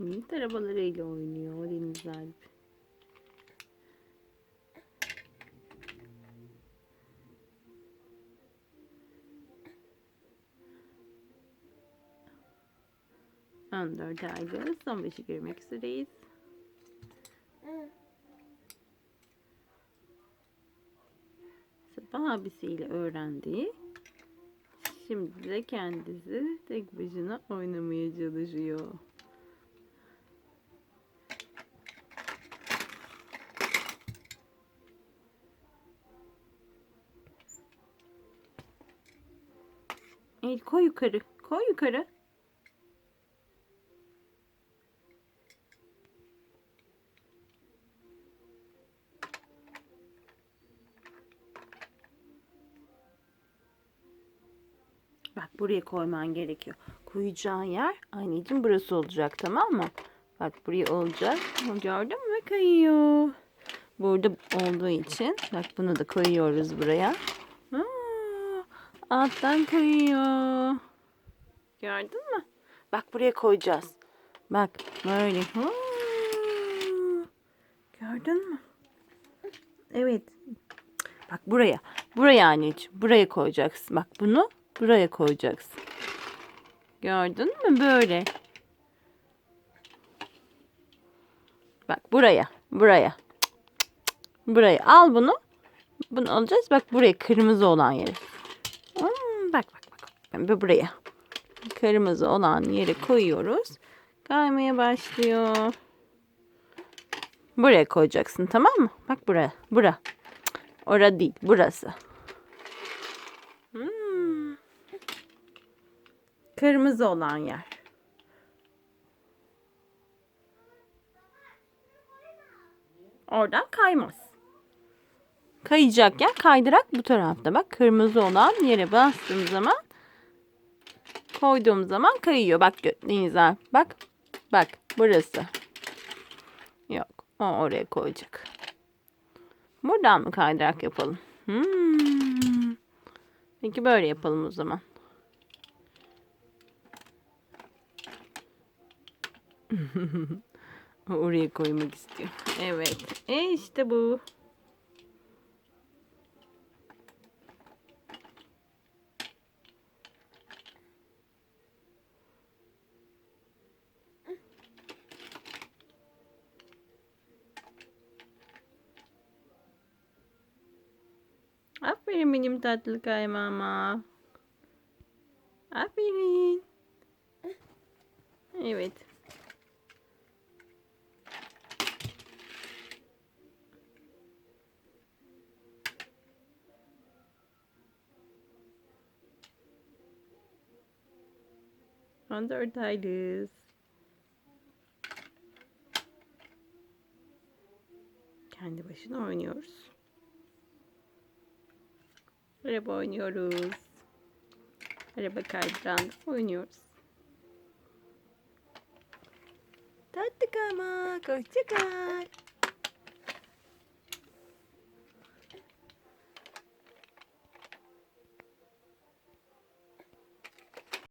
Yiğit arabalarıyla oynuyor Deniz Alp. On dört ayda son beşi girmek üzereyiz. Sabah abisiyle öğrendi. Şimdi de kendisi tek başına oynamaya çalışıyor. El koy yukarı. Koy yukarı. Bak buraya koyman gerekiyor. Koyacağın yer anneciğim burası olacak tamam mı? Bak buraya olacak. Gördün mü kayıyor. Burada olduğu için bak bunu da koyuyoruz buraya. Alttan kayıyor. Gördün mü? Bak buraya koyacağız. Bak böyle. Aa, Gördün mü? Evet. Bak buraya. Buraya anneciğim. Buraya koyacaksın. Bak bunu buraya koyacaksın. Gördün mü? Böyle. Bak buraya. Buraya. Buraya. Al bunu. Bunu alacağız. Bak buraya. Kırmızı olan yere. Bak bak bak. Ben buraya. Kırmızı olan yere koyuyoruz. Kaymaya başlıyor. Buraya koyacaksın tamam mı? Bak buraya. Bura. Ora değil. Burası. Hmm. Kırmızı olan yer. Oradan kaymaz. Kayacak yer kaydırak bu tarafta. Bak kırmızı olan yere bastığım zaman koyduğum zaman kayıyor. Bak Denizler. Bak. Bak burası. Yok. O oraya koyacak. Buradan mı kaydırak yapalım? Hmm. Peki böyle yapalım o zaman. Oraya koymak istiyor. Evet. E işte bu. Aferin benim tatlı kaymağıma. Aferin. Evet. On dört aylıyız. Kendi başına oynuyoruz. Araba oynuyoruz. Araba kaydıranda oynuyoruz. Tatlı kaymak. Hoşça kal.